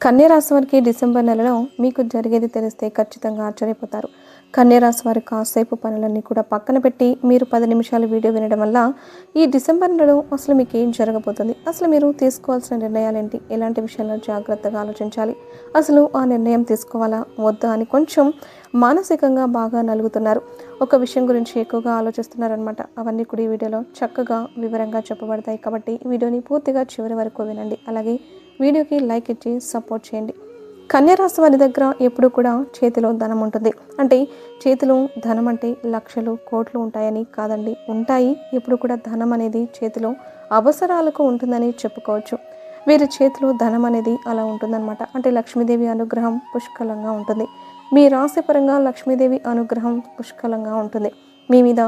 కన్యరాశి వారికి డిసెంబర్ నెలలో మీకు జరిగేది తెలిస్తే ఖచ్చితంగా ఆశ్చర్యపోతారు. కన్యరాశి వారి కాసేపు పనులన్నీ కూడా పక్కన పెట్టి మీరు పది నిమిషాలు వీడియో వినడం వల్ల ఈ డిసెంబర్ నెలలో అసలు మీకు ఏం జరగబోతుంది? అసలు మీరు తీసుకోవాల్సిన నిర్ణయాలు ఏంటి ఎలాంటి విషయాల్లో జాగ్రత్తగా ఆలోచించాలి? అసలు ఆ నిర్ణయం తీసుకోవాలా? వద్దా అని కొంచెం మానసికంగా బాగా నలుగుతున్నారు. ఒక విషయం గురించి ఎక్కువగా ఆలోచిస్తున్నారనమాట అవన్నీ కూడా ఈ వీడియోలో చక్కగా వివరంగా చెప్పబడతాయి కాబట్టి వీడియోని పూర్తిగా చివరి వరకు వినండి. అలాగే వీడియోకి లైక్ ఇచ్చి సపోర్ట్ చేయండి. కన్యరాశి వారి దగ్గర ఎప్పుడు కూడా చేతిలో ధనం ఉంటుంది. అంటే చేతిలో ధనం అంటే లక్షలు కోట్లు ఉంటాయని కాదండి. ఉంటాయి ఎప్పుడు కూడా ధనం అనేది చేతిలో అవసరాలకు ఉంటుందని చెప్పుకోవచ్చు. వీరి చేతిలో ధనం అనేది అలా ఉంటుందన్నమాట. అంటే లక్ష్మీదేవి అనుగ్రహం పుష్కలంగా ఉంటుంది. మీ రాశి పరంగా లక్ష్మీదేవి అనుగ్రహం పుష్కలంగా ఉంటుంది. మీ మీద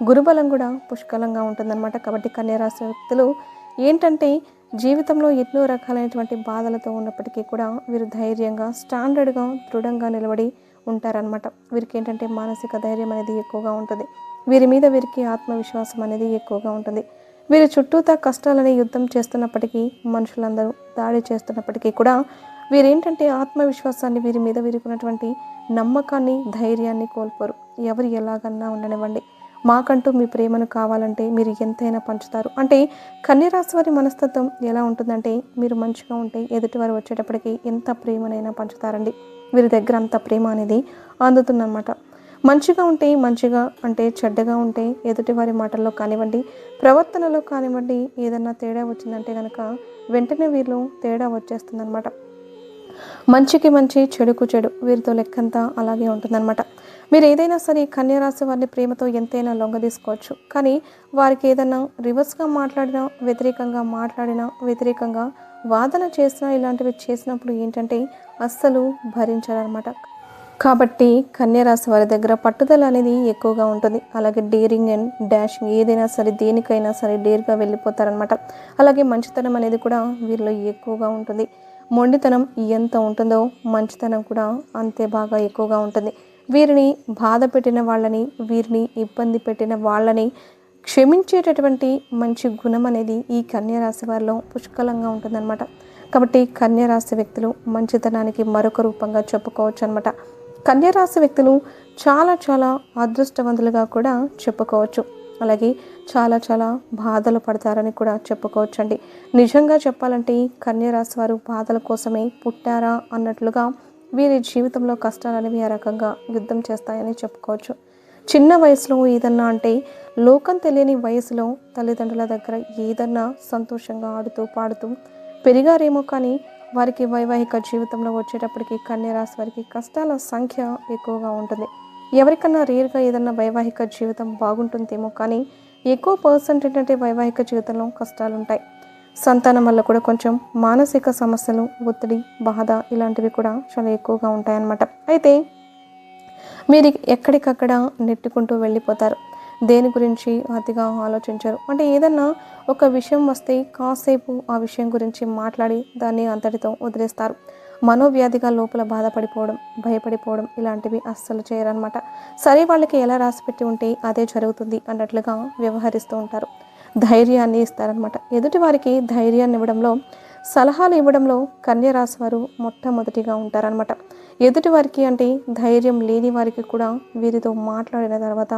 గురుబలం కూడా పుష్కలంగా ఉంటుందన్నమాట. కాబట్టి కన్యరాశి వ్యక్తులు ఏంటంటే జీవితంలో ఎన్నో రకాలైనటువంటి బాధలతో ఉన్నప్పటికీ కూడా వీరు ధైర్యంగా స్టాండర్డ్గా దృఢంగా నిలబడి ఉంటారనమాట వీరికి ఏంటంటే మానసిక ధైర్యం అనేది ఎక్కువగా ఉంటుంది. వీరి మీద వీరికి ఆత్మవిశ్వాసం అనేది ఎక్కువగా ఉంటుంది. వీరి చుట్టూతా కష్టాలని యుద్ధం చేస్తున్నప్పటికీ మనుషులందరూ దాడి చేస్తున్నప్పటికీ కూడా వీరేంటంటే ఆత్మవిశ్వాసాన్ని వీరి మీద వీరికి ఉన్నటువంటి నమ్మకాన్ని ధైర్యాన్ని కోల్పోరు. ఎవరు ఎలాగన్నా ఉండనివ్వండి. మాకంటూ మీ ప్రేమను కావాలంటే మీరు ఎంతైనా పంచుతారు. అంటే కన్యరాశి వారి మనస్తత్వం ఎలా ఉంటుందంటే మీరు మంచిగా ఉంటే ఎదుటివారు వచ్చేటప్పటికి ఎంత ప్రేమనైనా పంచుతారండి. వీరి దగ్గర అంత ప్రేమ అనేది అందుతుందన్నమాట. మంచిగా ఉంటే మంచిగా అంటే చెడ్డగా ఉంటే ఎదుటివారి మాటల్లో కానివ్వండి ప్రవర్తనలో కానివ్వండి ఏదన్నా తేడా వచ్చిందంటే కనుక వెంటనే వీళ్ళు తేడా వచ్చేస్తుందన్నమాట. మంచికి మంచి చెడుకు చెడు వీరితో లెక్కంతా అలాగే ఉంటుందన్నమాట. మీరు ఏదైనా సరే కన్యరాశి వారిని ప్రేమతో ఎంతైనా లొంగ తీసుకోవచ్చు కానీ వారికి ఏదైనా రివర్స్గా మాట్లాడినా వ్యతిరేకంగా మాట్లాడినా వ్యతిరేకంగా వాదన చేసినా ఇలాంటివి చేసినప్పుడు ఏంటంటే అస్సలు భరించారనమాట. కాబట్టి కన్యరాశి వారి దగ్గర పట్టుదల అనేది ఎక్కువగా ఉంటుంది. అలాగే డేరింగ్ అండ్ డాషింగ్ ఏదైనా సరే దేనికైనా సరే డేర్గా వెళ్ళిపోతారనమాట. అలాగే మంచితనం అనేది కూడా వీరిలో ఎక్కువగా ఉంటుంది. మొండితనం ఎంత ఉంటుందో మంచితనం కూడా అంతే బాగా ఎక్కువగా ఉంటుంది. వీరిని బాధ పెట్టిన వాళ్ళని వీరిని ఇబ్బంది పెట్టిన వాళ్ళని క్షమించేటటువంటి మంచి గుణం అనేది ఈ కన్యరాశి వారిలో పుష్కలంగా ఉంటుందన్నమాట. కాబట్టి కన్యరాశి వ్యక్తులు మంచితనానికి మరొక రూపంగా చెప్పుకోవచ్చు అనమాట కన్యరాశి వ్యక్తులు చాలా చాలా అదృష్టవంతులుగా కూడా చెప్పుకోవచ్చు. అలాగే చాలా చాలా బాధలు పడతారని కూడా చెప్పుకోవచ్చండి. నిజంగా చెప్పాలంటే కన్యరాశి వారు బాధల కోసమే పుట్టారా అన్నట్లుగా వీరి జీవితంలో కష్టాలు అనేవి ఆ రకంగా యుద్ధం చేస్తాయని చెప్పుకోవచ్చు. చిన్న వయసులో ఏదన్నా అంటే లోకం తెలియని వయసులో తల్లిదండ్రుల దగ్గర ఏదన్నా సంతోషంగా ఆడుతూ పాడుతూ పెరిగారేమో కానీ వారికి వైవాహిక జీవితంలో వచ్చేటప్పటికి కన్యరాశి వారికి కష్టాల సంఖ్య ఎక్కువగా ఉంటుంది. ఎవరికన్నా రేర్గా ఏదన్నా వైవాహిక జీవితం బాగుంటుందేమో కానీ ఎక్కువ పర్సెంట్ ఏంటంటే వైవాహిక జీవితంలో కష్టాలు ఉంటాయి సంతానం వల్ల కూడా కొంచెం మానసిక సమస్యలు ఒత్తిడి బాధ ఇలాంటివి కూడా చాలా ఎక్కువగా ఉంటాయన్నమాట. అయితే మీరు ఎక్కడికక్కడ నెట్టుకుంటూ వెళ్ళిపోతారు. దేని గురించి అతిగా ఆలోచించరు. అంటే ఏదన్నా ఒక విషయం వస్తే కాసేపు ఆ విషయం గురించి మాట్లాడి దాన్ని అంతటితో వదిలేస్తారు. మనోవ్యాధిగా లోపల బాధపడిపోవడం భయపడిపోవడం ఇలాంటివి అస్సలు చేయరనమాట సరే వాళ్ళకి ఎలా రాసిపెట్టి ఉంటే అదే జరుగుతుంది అన్నట్లుగా వ్యవహరిస్తూ ఉంటారు. ధైర్యాన్ని ఇస్తారనమాట ఎదుటి వారికి ధైర్యాన్ని ఇవ్వడంలో సలహాలు ఇవ్వడంలో కన్యరాశి వారు మొట్టమొదటిగా ఉంటారనమాట ఎదుటి వారికి అంటే ధైర్యం లేని వారికి కూడా వీరితో మాట్లాడిన తర్వాత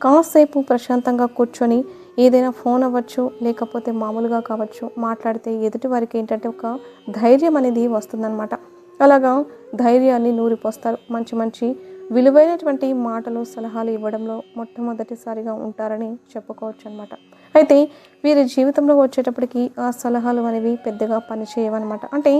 కాసేపు ప్రశాంతంగా కూర్చొని ఏదైనా ఫోన్ అవ్వచ్చు లేకపోతే మామూలుగా కావచ్చు మాట్లాడితే ఎదుటి వారికి ఏంటంటే ఒక ధైర్యం అనేది వస్తుందన్నమాట. అలాగా ధైర్యాన్ని నూరిపోస్తారు. మంచి మంచి విలువైనటువంటి మాటలు సలహాలు ఇవ్వడంలో మొట్టమొదటిసారిగా ఉంటారని చెప్పుకోవచ్చు అనమాట అయితే వీరి జీవితంలో వచ్చేటప్పటికి ఆ సలహాలు అనేవి పెద్దగా పనిచేయవన్నమాట. అంటే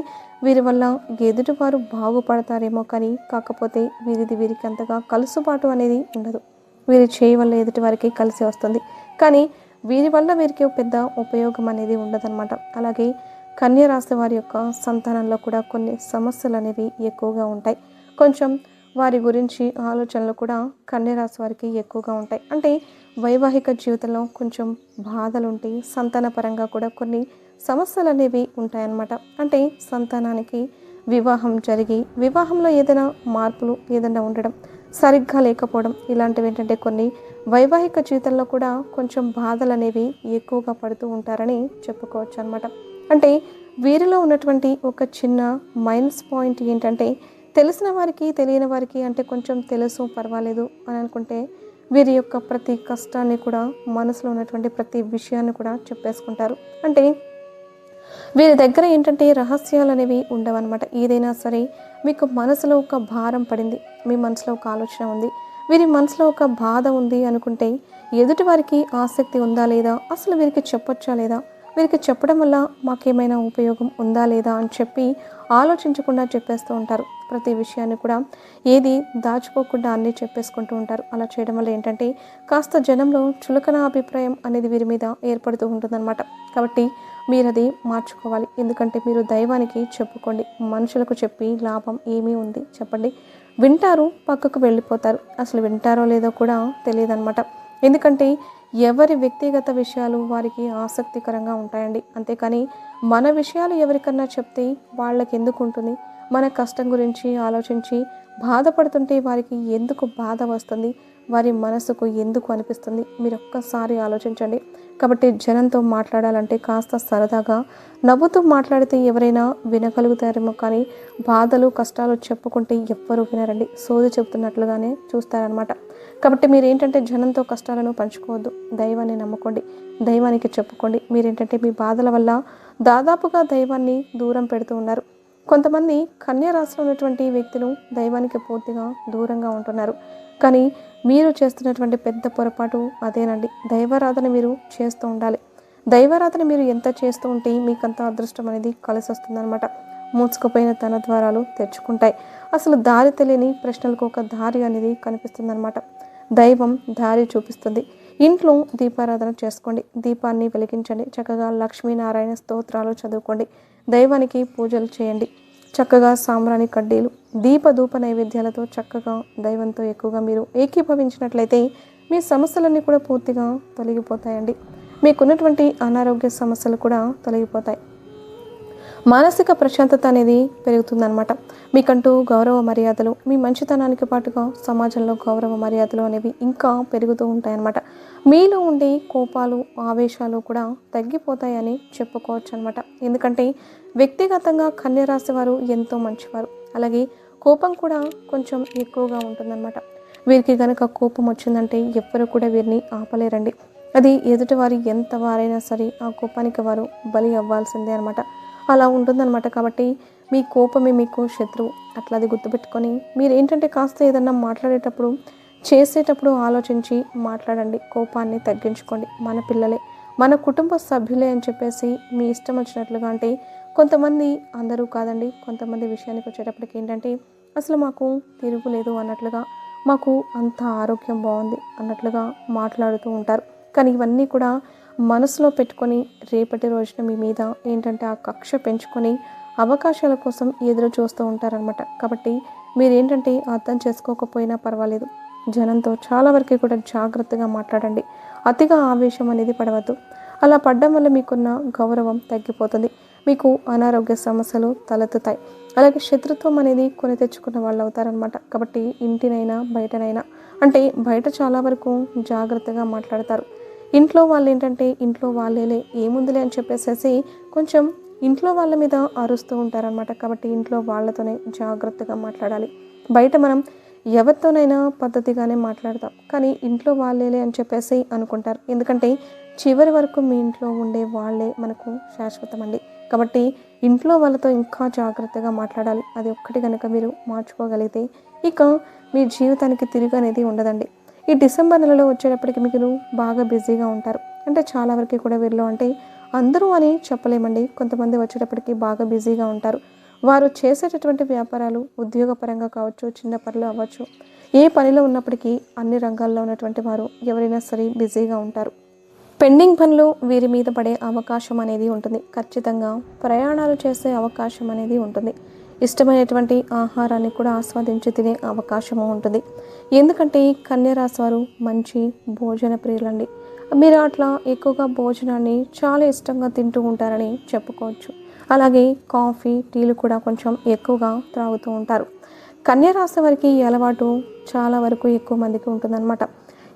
వీరి వల్ల ఎదుటివారు బాగుపడతారేమో కానీ కాకపోతే వీరిది వీరికి అంతగా కలుసుబాటు అనేది ఉండదు. వీరి చేయి వల్ల ఎదుటి వారికి కలిసి వస్తుంది. కానీ వీరి వల్ల వీరికి పెద్ద ఉపయోగం అనేది ఉండదన్నమాట. అలాగే కన్య రాశి వారి యొక్క సంతానంలో కూడా కొన్ని సమస్యలు అనేవి ఎక్కువగా ఉంటాయి. కొంచెం వారి గురించి ఆలోచనలు కూడా కన్యరాశి వారికి ఎక్కువగా ఉంటాయి. అంటే వైవాహిక జీవితంలో కొంచెం బాధలు ఉంటాయి సంతానపరంగా కూడా కొన్ని సమస్యలు అనేవి ఉంటాయన్నమాట. అంటే సంతానానికి వివాహం జరిగి వివాహంలో ఏదైనా మార్పులు ఏదైనా ఉండడం సరిగ్గా లేకపోవడం ఇలాంటివి ఏంటంటే కొన్ని వైవాహిక జీవితంలో కూడా కొంచెం బాధలు అనేవి ఎక్కువగా పడుతూ ఉంటారని చెప్పుకోవచ్చు అనమాట అంటే వీరిలో ఉన్నటువంటి ఒక చిన్న మైనస్ పాయింట్ ఏంటంటే తెలిసిన వారికి తెలియని వారికి అంటే కొంచెం తెలుసు పర్వాలేదు అని అనుకుంటే వీరి యొక్క ప్రతి కష్టాన్ని కూడా మనసులో ఉన్నటువంటి ప్రతి విషయాన్ని కూడా చెప్పేసుకుంటారు. అంటే వీరి దగ్గర ఏంటంటే రహస్యాలు అనేవి ఉండవన్నమాట. ఏదైనా సరే మీకు మనసులో ఒక భారం పడింది మీ మనసులో ఒక ఆలోచన ఉంది వీరి మనసులో ఒక బాధ ఉంది అనుకుంటే ఎదుటి వారికి ఆసక్తి ఉందా లేదా అసలు వీరికి చెప్పొచ్చా లేదా వీరికి చెప్పడం వల్ల మాకేమైనా ఉపయోగం ఉందా లేదా అని చెప్పి ఆలోచించకుండా చెప్పేస్తూ ఉంటారు. ప్రతి విషయాన్ని కూడా ఏది దాచుకోకుండా అన్నీ చెప్పేసుకుంటూ ఉంటారు. అలా చేయడం వల్ల ఏంటంటే కాస్త జనంలో చులకన అభిప్రాయం అనేది వీరి మీద ఏర్పడుతూ ఉంటుందన్నమాట. కాబట్టి మీరు అది మార్చుకోవాలి. ఎందుకంటే మీరు దైవానికి చెప్పుకోండి. మనుషులకు చెప్పి లాభం ఏమీ ఉంది చెప్పండి. వింటారు పక్కకు వెళ్ళిపోతారు. అసలు వింటారో లేదో కూడా తెలియదన్నమాట. ఎందుకంటే ఎవరి వ్యక్తిగత విషయాలు వారికి ఆసక్తికరంగా ఉంటాయండి. అంతేకాని మన విషయాలు ఎవరికన్నా చెప్తే వాళ్ళకి ఎందుకు ఉంటుంది? మన కష్టం గురించి ఆలోచించి బాధపడుతుంటే వారికి ఎందుకు బాధ వస్తుంది? వారి మనసుకు ఎందుకు అనిపిస్తుంది? మీరు ఒక్కసారి ఆలోచించండి. కాబట్టి జనంతో మాట్లాడాలంటే కాస్త సరదాగా నవ్వుతూ మాట్లాడితే ఎవరైనా వినగలుగుతారేమో కానీ బాధలు కష్టాలు చెప్పుకుంటే ఎవ్వరూ వినరండి. సోది చెబుతున్నట్లుగానే చూస్తారనమాట కాబట్టి మీరు ఏంటంటే జనంతో కష్టాలను పంచుకోవద్దు. దైవాన్ని నమ్ముకోండి. దైవానికి చెప్పుకోండి. మీరేంటంటే మీ బాధల వల్ల దాదాపుగా దైవాన్ని దూరం పెడుతూ ఉన్నారు. కొంతమంది కన్యా రాశిలో ఉన్నటువంటి వ్యక్తులు దైవానికి పూర్తిగా దూరంగా ఉంటున్నారు. కానీ మీరు చేస్తున్నటువంటి పెద్ద పొరపాటు అదేనండి. దైవారాధన మీరు చేస్తూ ఉండాలి. దైవారాధన మీరు ఎంత చేస్తూ ఉంటే మీకంత అదృష్టం అనేది కలిసి వస్తుందన్నమాట మూసుకుపోయిన తన ద్వారాలు తెచ్చుకుంటాయి అసలు దారి తెలియని ప్రశ్నలకు ఒక దారి అనేది కనిపిస్తుందన్నమాట. దైవం దారి చూపిస్తుంది. ఇంట్లో దీపారాధన చేసుకోండి. దీపాన్ని వెలిగించండి. చక్కగా లక్ష్మీనారాయణ స్తోత్రాలు చదువుకోండి. దైవానికి పూజలు చేయండి. చక్కగా సాంబ్రాణి కడ్డీలు దీప ధూప నైవేద్యాలతో చక్కగా దైవంతో ఎక్కువగా మీరు ఏకీభవించినట్లయితే మీ సమస్యలన్నీ కూడా పూర్తిగా తొలగిపోతాయండి. మీకున్నటువంటి అనారోగ్య సమస్యలు కూడా తొలగిపోతాయి. మానసిక ప్రశాంతత అనేది పెరుగుతుందన్నమాట. మీకంటూ గౌరవ మర్యాదలు మీ మంచితనానికి పాటుగా సమాజంలో గౌరవ మర్యాదలు అనేవి ఇంకా పెరుగుతూ ఉంటాయన్నమాట. మీలో ఉండే కోపాలు ఆవేశాలు కూడా తగ్గిపోతాయని చెప్పుకోవచ్చు అనమాట ఎందుకంటే వ్యక్తిగతంగా కన్యరాశి వారు ఎంతో మంచివారు. అలాగే కోపం కూడా కొంచెం ఎక్కువగా ఉంటుందన్నమాట. వీరికి కనుక కోపం వచ్చిందంటే ఎవ్వరు కూడా వీరిని ఆపలేరండి. అది ఎదుటివారి ఎంత వారైనా సరే ఆ కోపానికి వారు బలి అవ్వాల్సిందే అనమాట అలా ఉంటుందన్నమాట. కాబట్టి మీ కోపమే మీకు శత్రువు. అట్లా అది గుర్తుపెట్టుకొని మీరు ఏంటంటే కాస్త ఏదన్నా మాట్లాడేటప్పుడు చేసేటప్పుడు ఆలోచించి మాట్లాడండి కోపాన్ని తగ్గించుకోండి. మన పిల్లలే మన కుటుంబ సభ్యులే అని చెప్పేసి మీ ఇష్టం వచ్చినట్లుగా అంటే కొంతమంది అందరూ కాదండి కొంతమంది విషయానికి వచ్చేటప్పటికి ఏంటంటే అసలు మాకు తిరుగులేదు అన్నట్లుగా మాకు అంత ఆరోగ్యం బాగుంది అన్నట్లుగా మాట్లాడుతూ ఉంటారు. కానీ ఇవన్నీ కూడా మనసులో పెట్టుకొని రేపటి రోజున మీ మీద ఏంటంటే ఆ కక్ష పెంచుకొని అవకాశాల కోసం ఎదురు చూస్తూ ఉంటారనమాట కాబట్టి మీరు ఏంటంటే అర్థం చేసుకోకపోయినా పర్వాలేదు. జనంతో చాలా వరకు కూడా జాగ్రత్తగా మాట్లాడండి. అతిగా ఆవేశం అనేది పడవద్దు. అలా పడడం వల్ల మీకున్న గౌరవం తగ్గిపోతుంది. మీకు అనారోగ్య సమస్యలు తలెత్తుతాయి. అలాగే శత్రుత్వం అనేది కొని తెచ్చుకున్న వాళ్ళు అవుతారనమాట కాబట్టి ఇంటినైనా బయటనైనా అంటే బయట చాలా వరకు జాగ్రత్తగా మాట్లాడతారు. ఇంట్లో వాళ్ళు ఏంటంటే ఇంట్లో వాళ్ళేలే ఏముందిలే అని చెప్పేసేసి కొంచెం ఇంట్లో వాళ్ళ మీద అరుస్తూ ఉంటారనమాట కాబట్టి ఇంట్లో వాళ్ళతోనే జాగ్రత్తగా మాట్లాడాలి. బయట మనం ఎవరితోనైనా పద్ధతిగానే మాట్లాడతాం. కానీ ఇంట్లో వాళ్ళేలే అని చెప్పేసి అనుకుంటారు. ఎందుకంటే చివరి వరకు మీ ఇంట్లో ఉండే వాళ్ళే మనకు శాశ్వతం అండి. కాబట్టి ఇంట్లో వాళ్ళతో ఇంకా జాగ్రత్తగా మాట్లాడాలి. అది ఒక్కటి కనుక మీరు మార్చుకోగలిగితే ఇక మీ జీవితానికి తిరిగి అనేది ఉండదండి. ఈ డిసెంబర్ నెలలో వచ్చేటప్పటికి మీకు బాగా బిజీగా ఉంటారు. అంటే చాలా వరకు కూడా వీరిలో అంటే అందరూ అని చెప్పలేమండి. కొంతమంది వచ్చేటప్పటికి బాగా బిజీగా ఉంటారు. వారు చేసేటటువంటి వ్యాపారాలు ఉద్యోగపరంగా కావచ్చు చిన్న పనులు అవ్వచ్చు. ఏ పనిలో ఉన్నప్పటికీ అన్ని రంగాల్లో ఉన్నటువంటి వారు ఎవరైనా సరే బిజీగా ఉంటారు. పెండింగ్ పనులు వీరి మీద పడే అవకాశం అనేది ఉంటుంది. ఖచ్చితంగా ప్రయాణాలు చేసే అవకాశం అనేది ఉంటుంది. ఇష్టమైనటువంటి ఆహారాన్ని కూడా ఆస్వాదించి తినే అవకాశము ఉంటుంది. ఎందుకంటే కన్యరాశి వారు మంచి భోజన ప్రియులండి. మీరు అట్లా ఎక్కువగా భోజనాన్ని చాలా ఇష్టంగా తింటూ ఉంటారని చెప్పుకోవచ్చు. అలాగే కాఫీ టీలు కూడా కొంచెం ఎక్కువగా త్రాగుతూ ఉంటారు. కన్యరాశి వారికి ఈ అలవాటు చాలా వరకు ఎక్కువ మందికి ఉంటుందన్నమాట.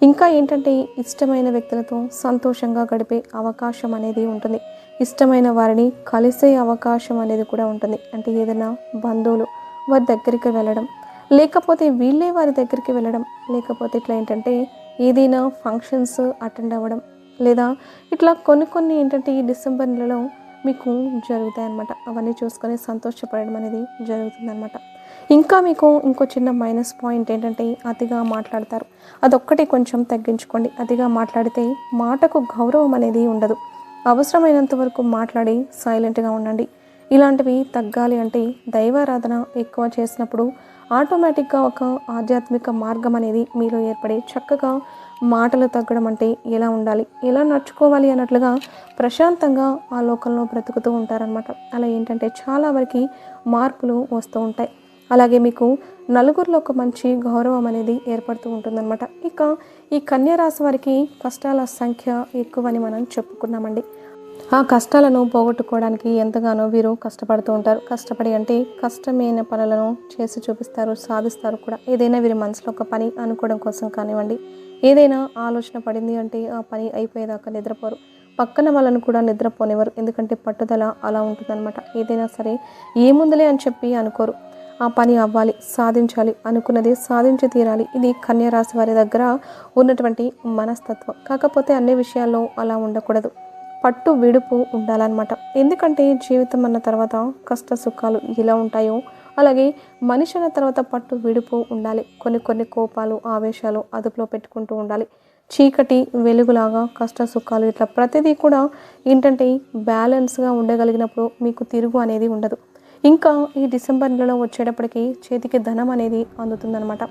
ఇంకా ఏంటంటే ఇష్టమైన వ్యక్తులతో సంతోషంగా గడిపే అవకాశం అనేది ఉంటుంది. ఇష్టమైన వారిని కలిసే అవకాశం అనేది కూడా ఉంటుంది. అంటే ఏదైనా బంధువులు వారి దగ్గరికి వెళ్ళడం లేకపోతే వీళ్ళే వారి దగ్గరికి వెళ్ళడం లేకపోతే ఇట్లా ఏంటంటే ఏదైనా ఫంక్షన్స్ అటెండ్ అవ్వడం లేదా ఇట్లా కొన్ని కొన్ని ఏంటంటే ఈ డిసెంబర్ నెలలో మీకు జరుగుతాయి అన్నమాట అవన్నీ చూసుకొని సంతోషపడడం అనేది జరుగుతుందన్నమాట. ఇంకా మీకు ఇంకో చిన్న మైనస్ పాయింట్ ఏంటంటే అతిగా మాట్లాడతారు. అదొక్కటి కొంచెం తగ్గించుకోండి. అతిగా మాట్లాడితే మాటకు గౌరవం అనేది ఉండదు. అవసరమైనంత వరకు మాట్లాడి సైలెంట్గా ఉండండి. ఇలాంటివి తగ్గాలి అంటే దైవారాధన ఎక్కువ చేసినప్పుడు ఆటోమేటిక్గా ఒక ఆధ్యాత్మిక మార్గం అనేది మీలో ఏర్పడి చక్కగా మాటలు తగ్గడం అంటే ఎలా ఉండాలి ఎలా నడుచుకోవాలి అన్నట్లుగా ప్రశాంతంగా ఆ లోకంలో బ్రతుకుతూ ఉంటారనమాట అలా ఏంటంటే చాలా వరకు మార్పులు వస్తూ ఉంటాయి. అలాగే మీకు నలుగురిలో ఒక మంచి గౌరవం అనేది ఏర్పడుతూ ఉంటుందన్నమాట. ఇక ఈ కన్యా రాశి వారికి కష్టాల సంఖ్య ఎక్కువని మనం చెప్పుకున్నామండి. ఆ కష్టాలను పోగొట్టుకోవడానికి ఎంతగానో వీరు కష్టపడుతూ ఉంటారు. కష్టపడి అంటే కష్టమైన పనులను చేసి చూపిస్తారు సాధిస్తారు కూడా. ఏదైనా వీరి మనసులో ఒక పని అనుకోవడం కోసం కానివ్వండి ఏదైనా ఆలోచన పడింది అంటే ఆ పని అయిపోయేదాకా నిద్రపోరు. పక్కన వాళ్ళను కూడా నిద్రపోనివ్వరు ఎందుకంటే పట్టుదల అలా ఉంటుందన్నమాట. ఏదైనా సరే ఏముందిలే అని చెప్పి అనుకోరు. ఆ పని అవ్వాలి సాధించాలి అనుకున్నది సాధించి తీరాలి. ఇది కన్యా రాశి వారి దగ్గర ఉన్నటువంటి మనస్తత్వం. కాకపోతే అన్ని విషయాల్లో అలా ఉండకూడదు. పట్టు విడుపు ఉండాలన్నమాట. ఎందుకంటే జీవితం అన్న తర్వాత కష్ట సుఖాలు ఎలా ఉంటాయో అలాగే మనిషి అన్న తర్వాత పట్టు విడుపు ఉండాలి. కొన్ని కొన్ని కోపాలు ఆవేశాలు అదుపులో పెట్టుకుంటూ ఉండాలి. చీకటి వెలుగులాగా కష్ట సుఖాలు ఇట్లా ప్రతిదీ కూడా ఏంటంటే బ్యాలెన్స్గా ఉండగలిగినప్పుడు మీకు తిరుగు అనేది ఉండదు. ఇంకా ఈ డిసెంబర్ నెలలో వచ్చేటప్పటికి చేతికి ధనం అనేది అందుతుందన్నమాట.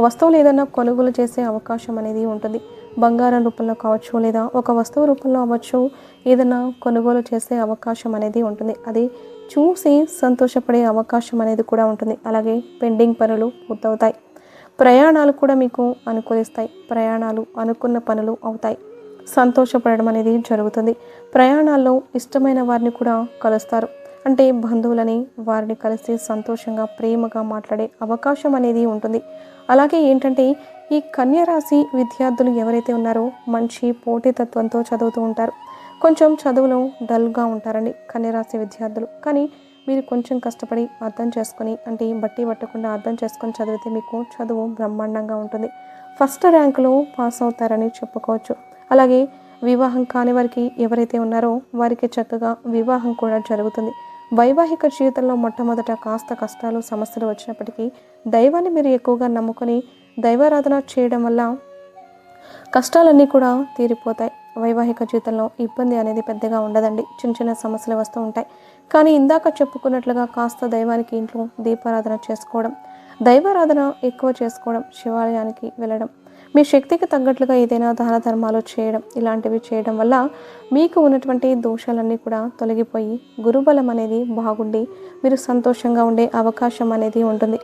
వస్తువులు ఏదైనా కొనుగోలు చేసే అవకాశం అనేది ఉంటుంది. బంగారం రూపంలో కావచ్చు లేదా ఒక వస్తువు రూపంలో అవ్వచ్చు ఏదైనా కొనుగోలు చేసే అవకాశం అనేది ఉంటుంది. అది చూసి సంతోషపడే అవకాశం అనేది కూడా ఉంటుంది. అలాగే పెండింగ్ పనులు పూర్తవుతాయి. ప్రయాణాలు కూడా మీకు అనుకూలిస్తాయి. ప్రయాణాలు అనుకున్న పనులు అవుతాయి. సంతోషపడడం అనేది జరుగుతుంది. ప్రయాణాల్లో ఇష్టమైన వారిని కూడా కలుస్తారు. అంటే బంధువులని వారిని కలిసి సంతోషంగా ప్రేమగా మాట్లాడే అవకాశం అనేది ఉంటుంది. అలాగే ఏంటంటే ఈ కన్యరాశి విద్యార్థులు ఎవరైతే ఉన్నారో మంచి పోటీతత్వంతో చదువుతూ ఉంటారు. కొంచెం చదువులో డల్గా ఉంటారండి కన్యరాశి విద్యార్థులు. కానీ మీరు కొంచెం కష్టపడి అర్థం చేసుకొని అంటే బట్టి పట్టకుండా అర్థం చేసుకొని చదివితే మీకు చదువు బ్రహ్మాండంగా ఉంటుంది. ఫస్ట్ ర్యాంకులో పాస్ అవుతారని చెప్పుకోవచ్చు. అలాగే వివాహం కాని వారికి ఎవరైతే ఉన్నారో వారికి చక్కగా వివాహం కూడా జరుగుతుంది. వైవాహిక జీవితంలో మొట్టమొదట కాస్త కష్టాలు సమస్యలు వచ్చినప్పటికీ దైవాన్ని మీరు ఎక్కువగా నమ్ముకొని దైవారాధన చేయడం వల్ల కష్టాలన్నీ కూడా తీరిపోతాయి. వైవాహిక జీవితంలో ఇబ్బంది అనేది పెద్దగా ఉండదండి. చిన్న చిన్న సమస్యలు వస్తూ ఉంటాయి. కానీ ఇందాక చెప్పుకున్నట్లుగా కాస్త దైవానికి ఇంట్లో దీపారాధన చేసుకోవడం దైవారాధన ఎక్కువ చేసుకోవడం శివాలయానికి వెళ్ళడం మీ శక్తికి తగ్గట్లుగా ఏదైనా దాన ధర్మాలు చేయడం ఇలాంటివి చేయడం వల్ల మీకు ఉన్నటువంటి దోషాలన్నీ కూడా తొలగిపోయి గురుబలం అనేది బాగుండి మీరు సంతోషంగా ఉండే అవకాశం అనేది ఉంటుంది.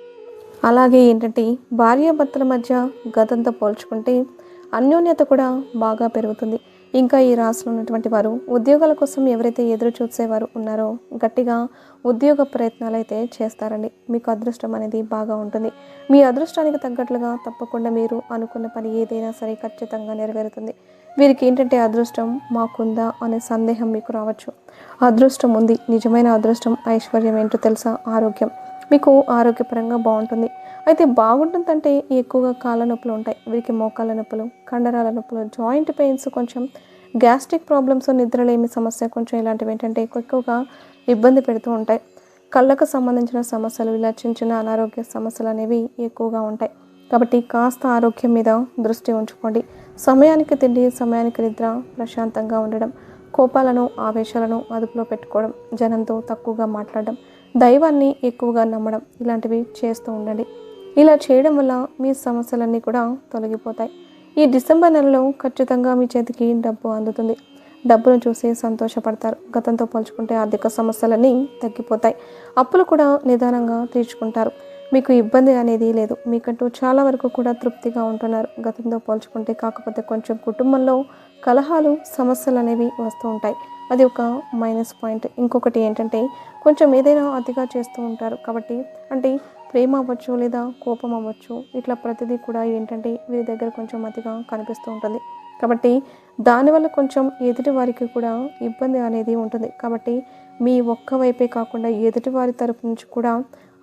అలాగే ఏంటంటే భార్యాభర్తల మధ్య గతంతో పోల్చుకుంటే అన్యోన్యత కూడా బాగా పెరుగుతుంది. ఇంకా ఈ రాశిలో ఉన్నటువంటి వారు ఉద్యోగాల కోసం ఎవరైతే ఎదురు చూసేవారు ఉన్నారో గట్టిగా ఉద్యోగ ప్రయత్నాలు అయితే చేస్తారండి. మీకు అదృష్టం అనేది బాగా ఉంటుంది. మీ అదృష్టానికి తగ్గట్లుగా తప్పకుండా మీరు అనుకున్న పని ఏదైనా సరే ఖచ్చితంగా నెరవేరుతుంది. వీరికి ఏంటంటే అదృష్టం మాకుందా అనే సందేహం మీకు రావచ్చు. అదృష్టం ఉంది. నిజమైన అదృష్టం ఐశ్వర్యం ఏంటో తెలుసా? ఆరోగ్యం. మీకు ఆరోగ్యపరంగా బాగుంటుంది. అయితే బాగుంటుందంటే ఎక్కువగా కాళ్ళ నొప్పులు ఉంటాయి. వీరికి మోకాళ్ళ నొప్పులు కండరాల నొప్పులు జాయింట్ పెయిన్స్ కొంచెం గ్యాస్ట్రిక్ ప్రాబ్లమ్స్ నిద్రలేమి సమస్య కొంచెం ఇలాంటివి ఏంటంటే ఎక్కువగా ఇబ్బంది పెడుతూ ఉంటాయి. కళ్ళకు సంబంధించిన సమస్యలు ఇలా చిన్న చిన్న అనారోగ్య సమస్యలు అనేవి ఎక్కువగా ఉంటాయి. కాబట్టి కాస్త ఆరోగ్యం మీద దృష్టి ఉంచుకోండి. సమయానికి తిండి సమయానికి నిద్ర ప్రశాంతంగా ఉండడం కోపాలను ఆవేశాలను అదుపులో పెట్టుకోవడం జనంతో తక్కువగా మాట్లాడడం దైవాన్ని ఎక్కువగా నమ్మడం ఇలాంటివి చేస్తూ ఉండండి. ఇలా చేయడం వల్ల మీ సమస్యలన్నీ కూడా తొలగిపోతాయి. ఈ డిసెంబర్ నెలలో ఖచ్చితంగా మీ చేతికి డబ్బు అందుతుంది. డబ్బును చూసి సంతోషపడతారు. గతంతో పోల్చుకుంటే ఆర్థిక సమస్యలన్నీ తగ్గిపోతాయి. అప్పులు కూడా నిదానంగా తీర్చుకుంటారు. మీకు ఇబ్బంది అనేది లేదు. మీకంటూ చాలా వరకు కూడా తృప్తిగా ఉంటున్నారు. గతంతో పోల్చుకుంటే కాకపోతే కొంచెం కుటుంబంలో కలహాలు సమస్యలు అనేవి వస్తూ ఉంటాయి. అది ఒక మైనస్ పాయింట్ ఇంకొకటి ఏంటంటే కొంచెం ఏదైనా అతిగా చేస్తూ ఉంటారు కాబట్టి అంటే ప్రేమ అవ్వచ్చు లేదా కోపం అవ్వచ్చు ఇట్లా ప్రతిదీ కూడా ఏంటంటే వీరి దగ్గర కొంచెం అతిగా కనిపిస్తూ ఉంటుంది. కాబట్టి దానివల్ల కొంచెం ఎదుటి వారికి కూడా ఇబ్బంది అనేది ఉంటుంది. కాబట్టి మీ ఒక్క వైపే కాకుండా ఎదుటి వారి తరపు నుంచి కూడా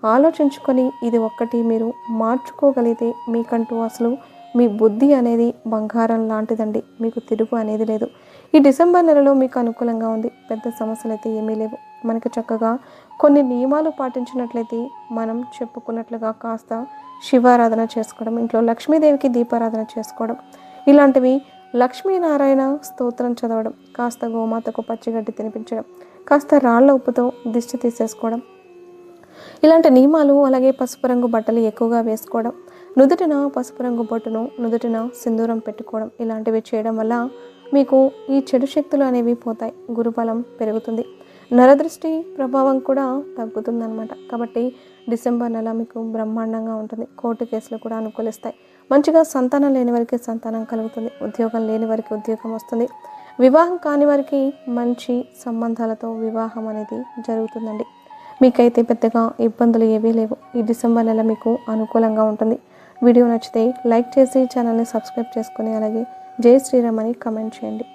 ఆలోచించుకొని ఇది ఒక్కటి మీరు మార్చుకోగలిగితే మీకంటూ అసలు మీ బుద్ధి అనేది బంగారం లాంటిదండి. మీకు తిరుగు అనేది లేదు. ఈ డిసెంబర్ నెలలో మీకు అనుకూలంగా ఉంది. పెద్ద సమస్యలు అయితే ఏమీ లేవు. మనకి చక్కగా కొన్ని నియమాలు పాటించినట్లయితే మనం చెప్పుకున్నట్లుగా కాస్త శివారాధన చేసుకోవడం ఇంట్లో లక్ష్మీదేవికి దీపారాధన చేసుకోవడం ఇలాంటివి లక్ష్మీనారాయణ స్తోత్రం చదవడం కాస్త గోమాతకు పచ్చిగడ్డి తినిపించడం కాస్త రాళ్ళ ఉప్పుతో దిష్టి తీసేసుకోవడం ఇలాంటి నియమాలు అలాగే పసుపు రంగు బట్టలు ఎక్కువగా వేసుకోవడం నుదుటిన పసుపు రంగు బొట్టును నుదుటిన సింధూరం పెట్టుకోవడం ఇలాంటివి చేయడం వల్ల మీకు ఈ చెడు శక్తులు అనేవి పోతాయి. గురుబలం పెరుగుతుంది. నరదృష్టి ప్రభావం కూడా తగ్గుతుందన్నమాట. కాబట్టి డిసెంబర్ నెల మీకు బ్రహ్మాండంగా ఉంటుంది. కోర్టు కేసులు కూడా అనుకూలిస్తాయి. మంచిగా సంతానం లేని వారికి సంతానం కలుగుతుంది. ఉద్యోగం లేని వారికి ఉద్యోగం వస్తుంది. వివాహం కాని వారికి మంచి సంబంధాలతో వివాహం అనేది జరుగుతుందండి. మీకైతే పెద్దగా ఇబ్బందులు ఏవీ లేవు. ఈ డిసెంబర్ నెల మీకు అనుకూలంగా ఉంటుంది. వీడియో నచ్చితే లైక్ చేసి ఛానల్ని సబ్స్క్రైబ్ చేసుకొని అలాగే జై శ్రీరామ్ అని కమెంట్ చేయండి.